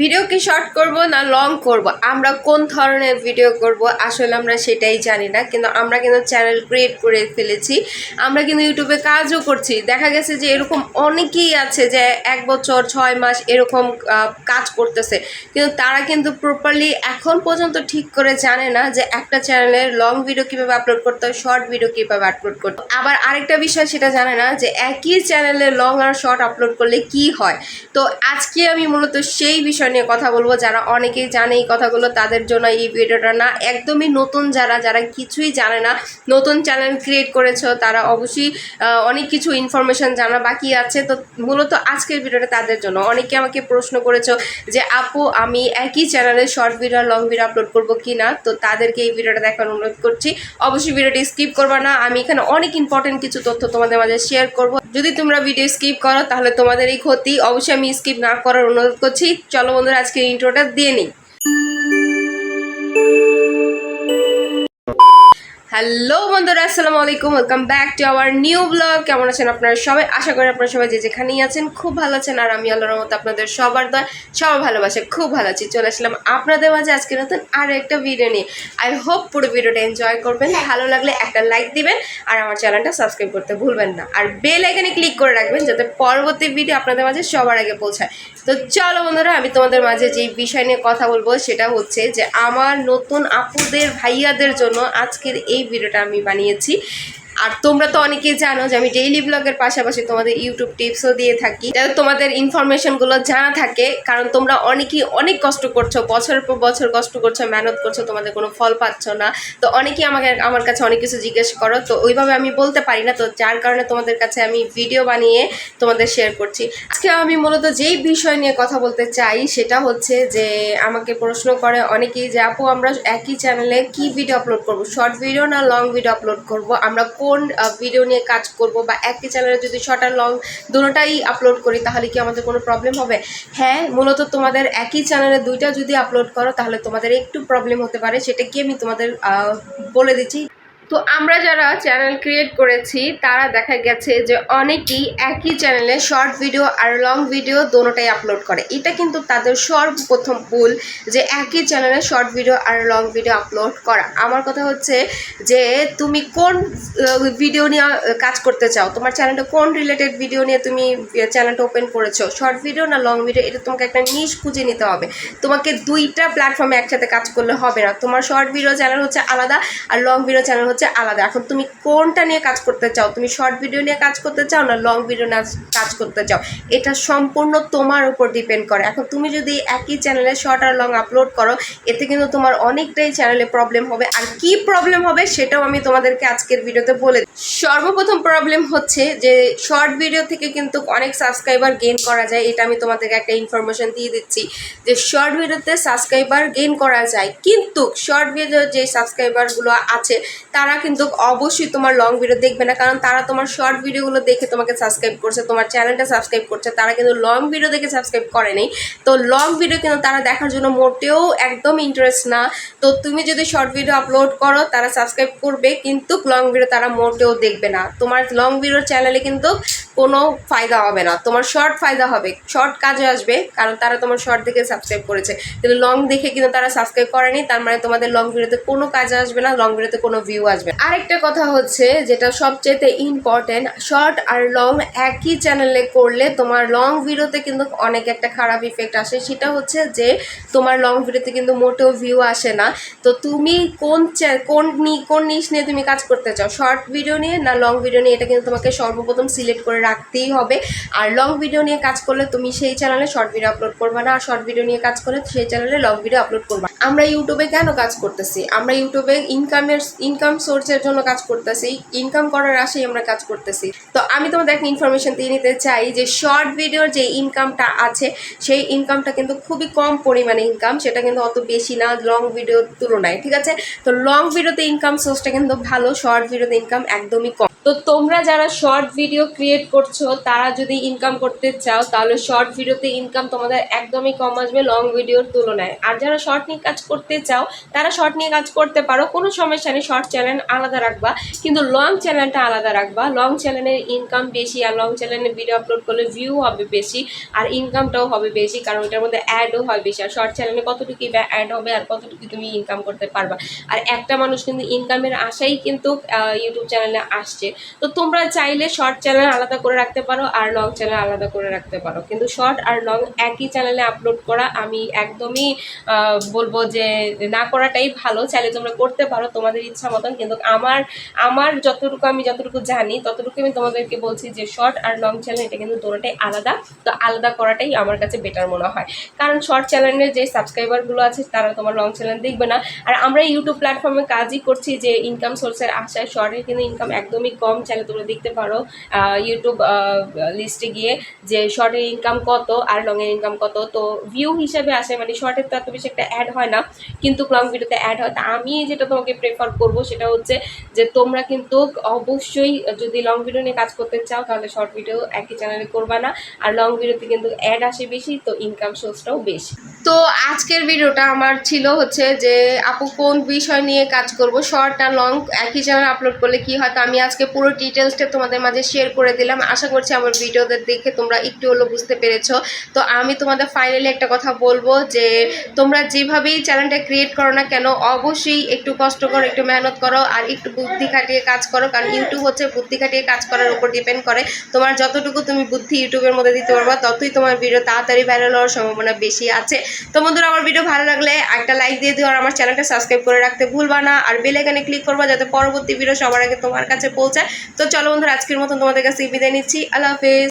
Video কি short করব না লং করব? আমরা কোন ধরনের ভিডিও করব? আসলে আমরা সেটাই জানি না, কিন্তু আমরা কিন্তু চ্যানেল ক্রিয়েট করে ফেলেছি। আমরা কিন্তু ইউটিউবে কাজও করছি। দেখা গেছে যে এরকম অনেকেই আছে যে এক বছর, ছয় মাস এরকম কাজ করতেছে। কিন্তু তারা কিন্তু প্রপারলি এখন পর্যন্ত ঠিক করে জানে না যে একটা চ্যানেলের লং ভিডিও কীভাবে আপলোড করতে হয় শর্ট ভিডিও কীভাবে আপলোড করতে। আবার আরেকটা বিষয় সেটা জানে না যে একই চ্যানেলে লং আর শর্ট আপলোড করলে কি হয়? তো আজকে আমি মূলত সেই বিষয় নিয়ে কথা বলব, যারা অনেকেই জানে এই কথাগুলো, তাদের জন্য এই ভিডিওটা না। একদমই নতুন যারা যারা কিছুই জানে না, নতুন চ্যানেল ক্রিয়েট করেছ, তারা অবশ্যই অনেক কিছু ইনফরমেশন জানা বাকি আছে। তো মূলত আজকের ভিডিওটা তাদের জন্য। অনেকে আমাকে প্রশ্ন করেছ যে, আপু, আমি একই চ্যানেলে short video long video upload করব কি না? তো তাদেরকে এই ভিডিওটা দেখার অনুরোধ করছি। অবশ্যই ভিডিওটি স্কিপ করবা না। আমি এখানে অনেক ইম্পর্টেন্ট কিছু তথ্য তোমাদের মাঝে শেয়ার করব। যদি তোমরা ভিডিও স্কিপ করো, তাহলে তোমাদের এই ক্ষতি। অবশ্যই আমি স্কিপ না করার অনুরোধ করছি। চলো বন্ধুরা আজকে ইন্ট্রোটা দিয়ে নিই। হ্যালো বন্ধুরা, আসসালামু আলাইকুম welcome back to our new blog কেমন আছেন আপনারা সবাই? আশা করি আপনারা সবাই যে যেখানেই আছেন খুব ভালো আছেন, আর আমি আল্লাহর মতো আপনাদের সবার দয়, সবার ভালোবাসে খুব ভালো আছি। চলে আসলাম আপনাদের মাঝে আজকে নতুন আরও একটা ভিডিও নিয়ে। আই হোপ পুরো ভিডিওটা এনজয় করবেন, ভালো লাগলে একটা লাইক দিবেন, আর আমার চ্যানেলটা সাবস্ক্রাইব করতে ভুলবেন না। আর বেল আইকনে ক্লিক করে রাখবেন, যাতে পরবর্তী ভিডিও আপনাদের মাঝে সবার আগে পৌঁছায়। তো চলো বন্ধুরা, আমি তোমাদের মাঝে যেই বিষয় নিয়ে কথা বলব, সেটা হচ্ছে যে আমার নতুন আপুদের, ভাইয়াদের জন্য আজকের এই ভিডিওটা আমি বানিয়েছি। আর তোমরা তো অনেকেই জানো যে আমি ডেইলি ব্লগের পাশাপাশি তোমাদের ইউটিউব টিপসও দিয়ে থাকি। যাতে তোমাদের ইনফরমেশনগুলো জানা থাকে, কারণ তোমরা অনেকেই অনেক কষ্ট করছ, বছরের পর বছর কষ্ট করছ, মেহনত করছ, তোমাদের কোনো ফল পাচ্ছ না। তো অনেকেই আমাকে, আমার কাছে অনেক কিছু জিজ্ঞেস করো, তো ওইভাবে আমি বলতে পারি না, তো যার কারণে তোমাদের কাছে আমি ভিডিও বানিয়ে তোমাদের শেয়ার করছি। আজকে আমি মূলত যেই বিষয় নিয়ে কথা বলতে চাই, সেটা হচ্ছে যে আমাকে প্রশ্ন করে অনেকেই যে, আপু, আমরা একই চ্যানেলে কি ভিডিও আপলোড করব? শর্ট ভিডিও না লং ভিডিও আপলোড করব? আমরা কোন ভিডিও নিয়ে কাজ করব বা একই চ্যানেলে যদি শর্ট আর লং দুটোটাই আপলোড করি, তাহলে কি আমাদের কোনো প্রবলেম হবে? হ্যাঁ মূলত তোমাদের একই চ্যানেলে দুইটা যদি আপলোড করো, তাহলে তোমাদের একটু প্রবলেম হতে পারে। সেটা কি আমি তোমাদের বলে দিচ্ছি। তো আমরা যারা চ্যানেল ক্রিয়েট করেছি, তারা দেখা গেছে যে অনেকেই একই চ্যানেলে শর্ট ভিডিও আর লং ভিডিও দোনোটাই আপলোড করে। এটা কিন্তু তাদের সর্বপ্রথম ভুল যে একই চ্যানেলে শর্ট ভিডিও আর লং ভিডিও আপলোড করা। আমার কথা হচ্ছে যে তুমি কোন ভিডিও নিয়ে কাজ করতে চাও? তোমার চ্যানেলটা কোন রিলেটেড ভিডিও নিয়ে তুমি চ্যানেলটা ওপেন করেছ? শর্ট ভিডিও না লং ভিডিও এটা তোমাকে একটা নিশ খুঁজে নিতে হবে। তোমাকে দুইটা প্ল্যাটফর্মে একসাথে কাজ করলে হবে না। তোমার শর্ট ভিডিও চ্যানেল হচ্ছে আলাদা আর লং ভিডিও চ্যানেল হচ্ছে আলাদা। এখন তুমি কোনটা নিয়ে কাজ করতে চাও? তুমি শর্ট ভিডিও নিয়ে কাজ করতে চাও না লং ভিডিও নিয়ে কাজ করতে চাও? এটা সম্পূর্ণ তোমার উপর ডিপেন্ড করে। এখন তুমি যদি একই চ্যানেলে শর্ট আর লং আপলোড করো, এতে কিন্তু তোমার অনেকটাই চ্যানেলে প্রবলেম হবে। আর কি প্রবলেম হবে সেটাও আমি তোমাদেরকে আজকের ভিডিওতে বলে দিই। সর্বপ্রথম প্রবলেম হচ্ছে যে শর্ট ভিডিও থেকে কিন্তু অনেক সাবস্ক্রাইবার গেইন করা যায়। এটা আমি তোমাদেরকে একটা ইনফরমেশন দিয়ে দিচ্ছি যে শর্ট ভিডিওতে সাবস্ক্রাইবার গেইন করা যায়। কিন্তু শর্ট ভিডিও যে সাবস্ক্রাইবারগুলো আছে, তারা কিন্তু অবশ্যই তোমার লং ভিডিও দেখবে না। কারণ তারা তোমার শর্ট ভিডিওগুলো দেখে তোমাকে সাবস্ক্রাইব করছে, তোমার চ্যানেলটা সাবস্ক্রাইব করছে। তারা কিন্তু লং ভিডিও দেখে সাবস্ক্রাইব করেনি তো লং ভিডিও কিন্তু তারা দেখার জন্য মোটেও একদম ইন্টারেস্ট না। তো তুমি যদি শর্ট ভিডিও আপলোড করো, তারা সাবস্ক্রাইব করবে। কিন্তু লং ভিডিও তারা মোটেও দেখবে না। তোমার লং ভিডিওর চ্যানেলে কিন্তু কোনো ফায়দা হবে না। তোমার শর্ট ফায়দা হবে। শর্ট কাজে আসবে, কারণ তারা তোমার শর্ট দেখে সাবস্ক্রাইব করেছে। কিন্তু লং দেখে কিন্তু তারা সাবস্ক্রাইব করেনি, তার মানে তোমাদের লং ভিডিওতে কোনো কাজে আসবে না লং ভিডিওতে কোনো ভিউ আসবে। আরেকটা কথা হচ্ছে, যেটা সবচেয়ে ইম্পর্টেন্ট শর্ট আর লং একই চ্যানেলে করলে তোমার লং ভিডিওতে কিন্তু অনেক একটা খারাপ ইফেক্ট আসে। সেটা হচ্ছে যে, তোমার লং ভিডিওতে কিন্তু মোটেও ভিউ আসে না। তো তুমি কোন কোন নি, কোন নিশ নিয়ে তুমি কাজ করতে চাও? শর্ট ভিডিও নিয়ে না লং ভিডিও নিয়ে? এটা কিন্তু তোমাকে সর্বপ্রথম সিলেক্ট করে রাখতেই হবে। আর লং ভিডিও নিয়ে কাজ করলে তুমি সেই চ্যানেলে শর্ট ভিডিও আপলোড করবে না। আর শর্ট ভিডিও নিয়ে কাজ করলে সেই চ্যানেলে লং ভিডিও আপলোড করবে আমরা ইউটিউবে কেন কাজ করতেছি? আমরা ইউটিউবে ইনকামের ইনকাম সোর্সের জন্য কাজ করতেছি। ইনকাম করার আশায় আমরা কাজ করতেছি। তো আমি তোমাদের একটা ইনফরমেশন দিয়ে নিতে চাই যে শর্ট ভিডিওর যে ইনকামটা আছে, সেই ইনকামটা কিন্তু খুবই কম পরিমাণে ইনকাম সেটা কিন্তু অত বেশি না লং ভিডিওর তুলনায়, ঠিক আছে? তো লং ভিডিওতে ইনকাম সোর্সটা কিন্তু ভালো শর্ট ভিডিওতে ইনকাম একদমই কম। তো তোমরা যারা শর্ট ভিডিও ক্রিয়েট করছ, তারা যদি ইনকাম করতে চাও, তাহলে শর্ট ভিডিওতে ইনকাম তোমাদের একদমই কম আসবে লং ভিডিওর তুলনায়। আর যারা শর্ট নিয়ে কাজ করতে চাও, তারা শর্ট নিয়ে কাজ করতে পারো, কোনো সমস্যা নেই শর্ট চ্যানেল আলাদা রাখবা। কিন্তু লং চ্যানেলটা আলাদা রাখবা। লং চ্যানেলের ইনকাম বেশি, আর লং চ্যানেলে ভিডিও আপলোড করলে ভিউ হবে বেশি, আর ইনকামটাও হবে বেশি, কারণ এটার মধ্যে অ্যাডও হয় বেশি। আর শর্ট চ্যানেলে কতটুকু অ্যাড হবে, আর কতটুকু তুমি ইনকাম করতে পারবা। আর একটা মানুষ কিন্তু ইনকামের আশাই কিন্তু ইউটিউব চ্যানেলে আসছে। তো তোমরা চাইলে শর্ট চ্যানেল আলাদা করে রাখতে পারো আর লং চ্যানেল আলাদা করে রাখতে পারো। কিন্তু শর্ট আর লং একই চ্যানেলে আপলোড করা আমি একদমই বলব যে না করাটাই ভালো। চাইলে তোমরা করতে পারো তোমাদের ইচ্ছা মতন। কিন্তু আমার আমার যতটুকু আমি যতটুকু জানি ততটুকু আমি তোমাদেরকে বলছি যে শর্ট আর লং চ্যানেল এটা কিন্তু দুটোটাই আলাদা। তো আলাদা করাটাই আমার কাছে বেটার মনে হয়। কারণ শর্ট চ্যানেলের যে সাবস্ক্রাইবারগুলো আছে, তারা তোমার লং চ্যানেল দেখবে না। আর আমরা ইউটিউব প্ল্যাটফর্মে কাজই করছি যে ইনকাম সোর্সের আশায় শর্টের কিন্তু ইনকাম একদমই কম চাইলে তোমরা দেখতে পারো। ইউটিউব লিস্টে গিয়ে যে শর্টের ইনকাম কত আর লংয়ের ইনকাম কত। তো ভিউ হিসাবে আসে মানে শর্টের তো এত বেশি একটা অ্যাড হয় না, কিন্তু লং ভিডিওতে অ্যাড হয়। তা আমি যেটা তোমাকে প্রেফার করব সেটা হচ্ছে যে তোমরা কিন্তু অবশ্যই যদি লং ভিডিও নিয়ে কাজ করতে চাও, তাহলে শর্ট ভিডিও একই চ্যানেলে করবা না। আর লং ভিডিওতে কিন্তু অ্যাড আসে বেশি, তো ইনকাম সোর্সটাও বেশি। তো আজকের ভিডিওটা আমার ছিল হচ্ছে যে, আপু কোন বিষয় নিয়ে কাজ করব? শর্ট আর লং একই চ্যানেল আপলোড করলে কি হয়? তো আমি আজকে পুরো ডিটেলসটা তোমাদের মাঝে শেয়ার করে দিলাম। আশা করছি আমার ভিডিওদের দেখে তোমরা একটু হলেও বুঝতে পেরেছ। তো আমি তোমাদের ফাইনালি একটা কথা বলব যে, তোমরা যেভাবেই চ্যানেলটা ক্রিয়েট করো না কেন, অবশ্যই একটু কষ্ট করো, একটু মেহনত করো আর একটু বুদ্ধি খাটিয়ে কাজ করো। কারণ ইউটিউব হচ্ছে বুদ্ধি খাটিয়ে কাজ করার উপর ডিপেন্ড করে। তোমার যতটুকু তুমি বুদ্ধি ইউটিউবের মধ্যে দিতে পারবা, ততই তোমার ভিডিও তাড়াতাড়ি ভাইরাল হওয়ার সম্ভাবনা বেশি আছে। তো বন্ধুরা, আমার ভিডিও ভালো লাগলে একটা লাইক দিয়ে দিও আর আমার চ্যানেলটা সাবস্ক্রাইব করে রাখতে ভুলবা না। আর বেল আইকনে ক্লিক করবা যাতে পরবর্তী ভিডিও সবার আগে তোমার কাছে পৌঁছায়। তো চলো বন্ধুরা আজকের মতন তোমাদের কাছে বিদায় নিচ্ছি। আল্লাহ হাফেজ।